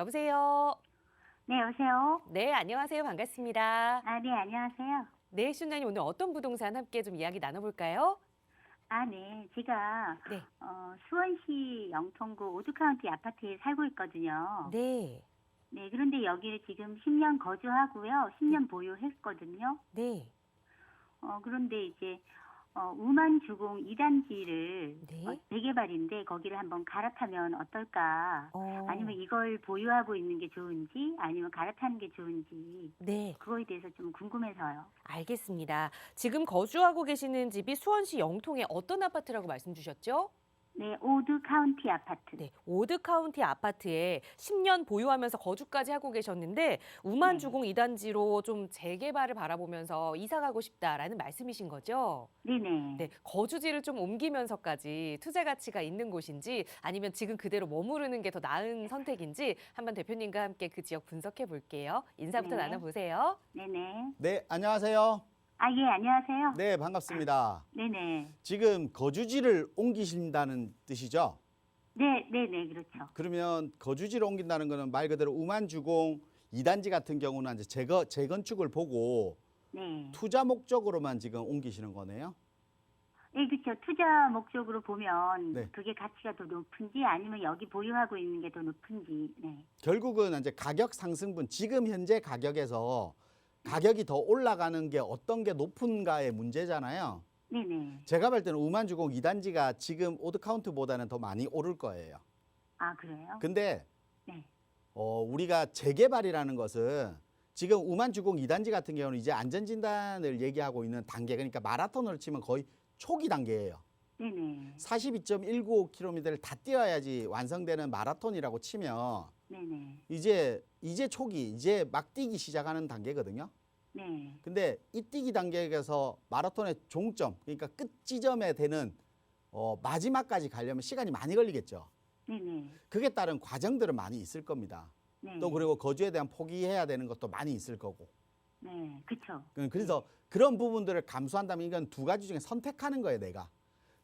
여보세요. 네, 여보세요? 네, 안녕하세요. 반갑습니다. 아, 네, 안녕하세요. 네, 시청자님 오늘 어떤 부동산 함께 좀 이야기 나눠볼까요? 아, 네. 제가 네. 어, 수원시 영통구 오두카운티 아파트에 살고 있거든요. 네, 네, 그런데 여기를 지금 10년 거주하고요. 10년 보유했거든요. 네, 어, 그런데 이제 어, 우만 주공 2단지를 네. 어, 재개발인데 거기를 한번 갈아타면 어떨까? 어, 아니면 이걸 보유하고 있는 게 좋은지 아니면 갈아타는 게 좋은지 네, 그거에 대해서 좀 궁금해서요. 알겠습니다. 지금 거주하고 계시는 집이 수원시 영통의 어떤 아파트라고 말씀 주셨죠? 네, 오두 카운티 아파트. 네, 오드 카운티 아파트에 10년 보유하면서 거주까지 하고 계셨는데 우만 네. 주공 2단지로 좀 재개발을 바라보면서 이사 가고 싶다라는 말씀이신 거죠? 네네. 네, 거주지를 좀 옮기면서까지 투자 가치가 있는 곳인지 아니면 지금 그대로 머무르는 게 더 나은 선택인지 한번 대표님과 함께 그 지역 분석해 볼게요. 인사부터 네. 나눠 보세요. 네네. 네, 안녕하세요. 아, 예, 안녕하세요. 네, 반갑습니다. 네네. 지금 거주지를 옮기신다는 뜻이죠? 네, 네네, 그렇죠. 그러면 거주지를 옮긴다는 거는 말 그대로 우만주공 2단지 같은 경우는 이제 재거, 재건축을 보고 네. 투자 목적으로만 지금 옮기시는 거네요. 예, 그렇죠. 투자 목적으로 보면 네. 그게 가치가 더 높은지 아니면 여기 보유하고 있는 게 더 높은지. 네. 결국은 이제 가격 상승분 지금 현재 가격에서 가격이 더 올라가는 게 어떤 게 높은가의 문제잖아요. 네네. 제가 볼 때는 우만주공 2단지가 지금 오드카운트보다는 더 많이 오를 거예요. 아, 그래요? 근데 네. 어, 우리가 재개발이라는 것은 지금 우만주공 2단지 같은 경우는 이제 안전진단을 얘기하고 있는 단계 그러니까 마라톤으로 치면 거의 초기 단계예요. 네네. 42.195km를 다 뛰어야지 완성되는 마라톤이라고 치면 네네. 이제 이제 초기 이제 막 뛰기 시작하는 단계거든요. 네. 근데 이 뛰기 단계에서 마라톤의 종점 그러니까 끝 지점에 되는 어, 마지막까지 가려면 시간이 많이 걸리겠죠. 네네. 그에 따른 과정들은 많이 있을 겁니다. 네. 또 그리고 거주에 대한 포기해야 되는 것도 많이 있을 거고. 네. 그쵸. 그- 그래서 그런 부분들을 감수한다면 이건 두 가지 중에 선택하는 거예요, 내가.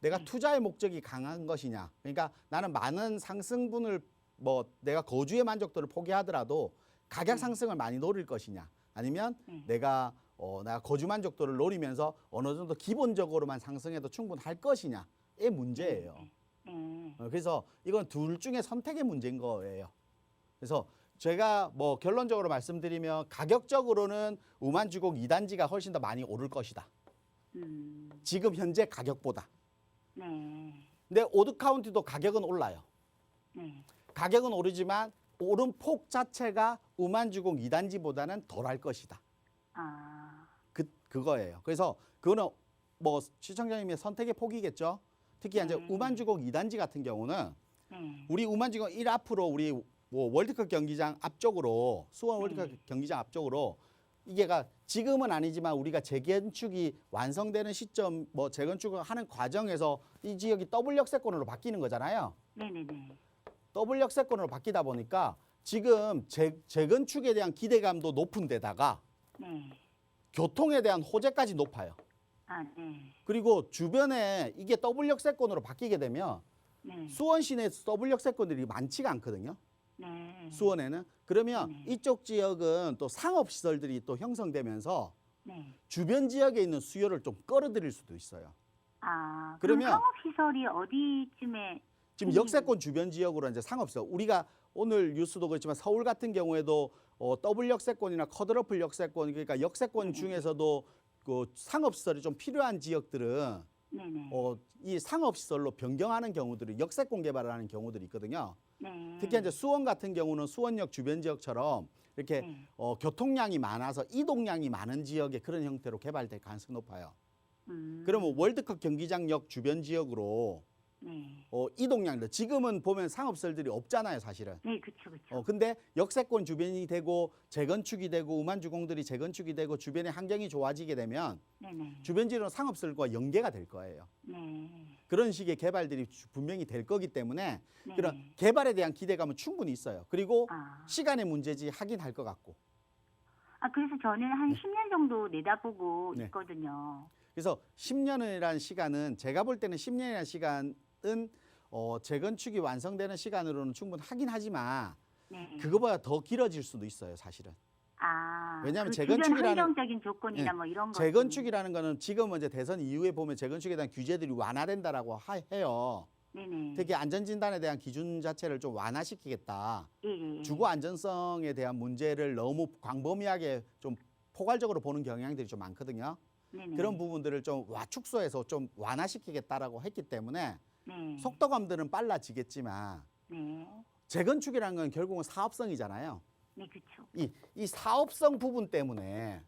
내가 네. 투자의 목적이 강한 것이냐. 그러니까 나는 많은 상승분을 뭐 내가 거주의 만족도를 포기하더라도 가격 네. 상승을 많이 노릴 것이냐. 아니면 네. 내가 어 내가 거주 만족도를 노리면서 어느 정도 기본적으로만 상승해도 충분할 것이냐의 문제예요. 네. 네. 어, 그래서 이건 둘 중에 선택의 문제인 거예요. 그래서 제가 뭐 결론적으로 말씀드리면 가격적으로는 우만주공 2단지가 훨씬 더 많이 오를 것이다. 음. 지금 현재 가격보다. 네. 근데 오드 카운티도 가격은 올라요. 네. 가격은 오르지만 오른 폭 자체가 우만주공 2단지보다는 덜할 것이다. 아. 그 그거예요. 그래서 그거는 뭐 시청자님의 선택의 폭이겠죠. 특히 이제 네. 우만주공 2단지 같은 경우는 네. 우리 우만지검 1 앞으로 우리 뭐 월드컵 경기장 앞쪽으로 수원 월드컵 네. 경기장 앞쪽으로 이게가 지금은 아니지만 우리가 재건축이 완성되는 시점 뭐 재건축을 하는 과정에서 이 지역이 더블 역세권으로 바뀌는 거잖아요. 네네네. 더블 역세권으로 바뀌다 보니까 지금 재, 재건축에 대한 기대감도 높은 데다가 네. 교통에 대한 호재까지 높아요. 아, 네. 그리고 주변에 이게 더블 역세권으로 바뀌게 되면 네. 수원 시내 더블 역세권들이 많지가 않거든요. 네. 수원에는 그러면 네. 이쪽 지역은 또 상업 시설들이 또 형성되면서 네. 주변 지역에 있는 수요를 좀 끌어들일 수도 있어요. 아, 그러면- 그러면 상업 시설이 어디쯤에 지금 음. 역세권 주변 지역으로 이제 상업 시설 우리가 오늘 뉴스도 그렇지만 서울 같은 경우에도 어, 더블 역세권이나 커드러플 역세권 그러니까 역세권 네. 중에서도 그 상업 시설이 좀 필요한 지역들은 네네. 어, 이 상업 시설로 변경하는 경우들이 역세권 개발을 하는 경우들이 있거든요. 네. 특히 이제 수원 같은 경우는 수원역 주변 지역처럼 이렇게 네. 어, 교통량이 많아서 이동량이 많은 지역에 그런 형태로 개발될 가능성이 높아요. 음. 그러면 월드컵 경기장역 주변 지역으로 네. 어, 이동량들 지금은 보면 상업설들이 없잖아요, 사실은. 네, 그쵸, 그쵸. 어, 근데 역세권 주변이 되고 재건축이 되고 우만주공들이 재건축이 되고 주변의 환경이 좋아지게 되면 네네. 주변 지역은 상업설과 연계가 될 거예요. 네. 그런 식의 개발들이 주- 분명히 될 거기 때문에 네. 그런 개발에 대한 기대감은 충분히 있어요. 그리고 아. 시간의 문제지 하긴 할 것 같고. 아, 그래서 저는 한 10년 정도 내다보고 네. 있거든요. 그래서 10년이라는 시간은 제가 볼 때는 10년이라는 시간 은 어, 재건축이 완성되는 시간으로는 충분하긴 하지만 네. 그거보다 더 길어질 수도 있어요, 사실은. 아, 왜냐하면 그 재건축이라는- 환경적인 조건이나 예, 뭐 이런 거. 재건축이라는 거는 지금 이제 대선 이후에 보면 재건축에 대한 규제들이 완화된다라고 하, 해요. 네네. 특히 안전진단에 대한 기준 자체를 좀 완화시키겠다. 예, 예, 예. 주거 안전성에 대한 문제를 너무 광범위하게 좀 포괄적으로 보는 경향들이 좀 많거든요. 네네. 그런 부분들을 좀 와 축소해서 좀 완화시키겠다라고 했기 때문에 네. 속도감들은 빨라지겠지만 네. 재건축이라는 건 결국은 사업성이잖아요. 네, 그렇죠. 이, 이 사업성 부분 때문에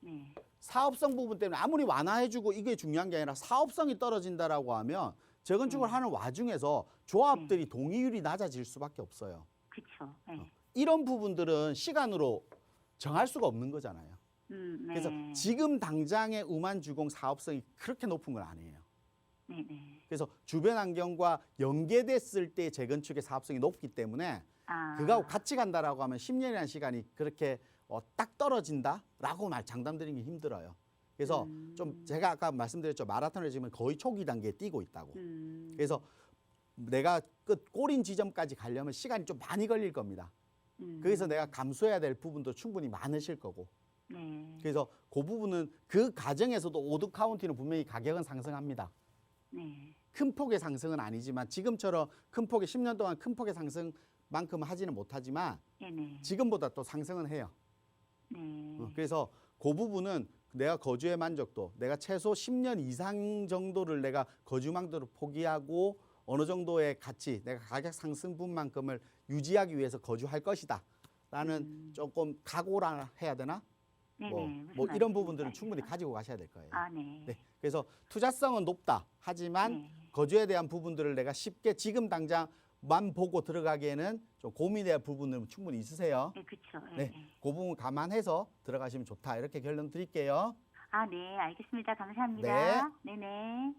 네. 사업성 부분 때문에 아무리 완화해주고 이게 중요한 게 아니라 사업성이 떨어진다라고 하면 재건축을 네. 하는 와중에서 조합들이 동의율이 낮아질 수밖에 없어요. 그렇죠. 네. 어. 이런 부분들은 시간으로 정할 수가 없는 거잖아요. 음, 네. 그래서 지금 당장의 우만 주공 사업성이 그렇게 높은 건 아니에요. 네, 네. 그래서 주변 환경과 연계됐을 때 재건축의 사업성이 높기 때문에 아. 그거하고 같이 간다라고 하면 10년이라는 시간이 그렇게 어, 딱 떨어진다라고 말 장담드리기 힘들어요. 그래서 음. 좀 제가 아까 말씀드렸죠 마라톤을 지금 거의 초기 단계에 뛰고 있다고. 음. 그래서 내가 끝 꼬린 지점까지 가려면 시간이 좀 많이 걸릴 겁니다. 음. 거기서 내가 감수해야 될 부분도 충분히 많으실 거고. 네. 그래서 그 부분은 그 과정에서도 오드 카운티는 분명히 가격은 상승합니다. 네. 큰 폭의 상승은 아니지만 지금처럼 큰 폭의 10년 동안 큰 폭의 상승만큼 하지는 못하지만 네, 네. 지금보다 또 상승은 해요. 네. 어, 그래서 그 부분은 내가 거주의 만족도, 내가 최소 10년 이상 정도를 내가 거주망도를 포기하고 어느 정도의 가치, 내가 가격 상승분만큼을 유지하기 위해서 거주할 것이다. 라는 음. 조금 각오라 해야 되나? 네, 뭐, 네. 뭐 이런 부분들은 충분히. 가지고 가셔야 될 거예요. 아, 네. 네. 그래서 투자성은 높다. 하지만 네. 거주에 대한 부분들을 내가 쉽게 지금 당장만 보고 들어가기에는 좀 고민해야 할 부분은 충분히 있으세요. 네, 그렇죠. 네. 네. 네. 그 부분 감안해서 들어가시면 좋다. 이렇게 결론 드릴게요. 아, 네. 알겠습니다. 감사합니다. 네, 네.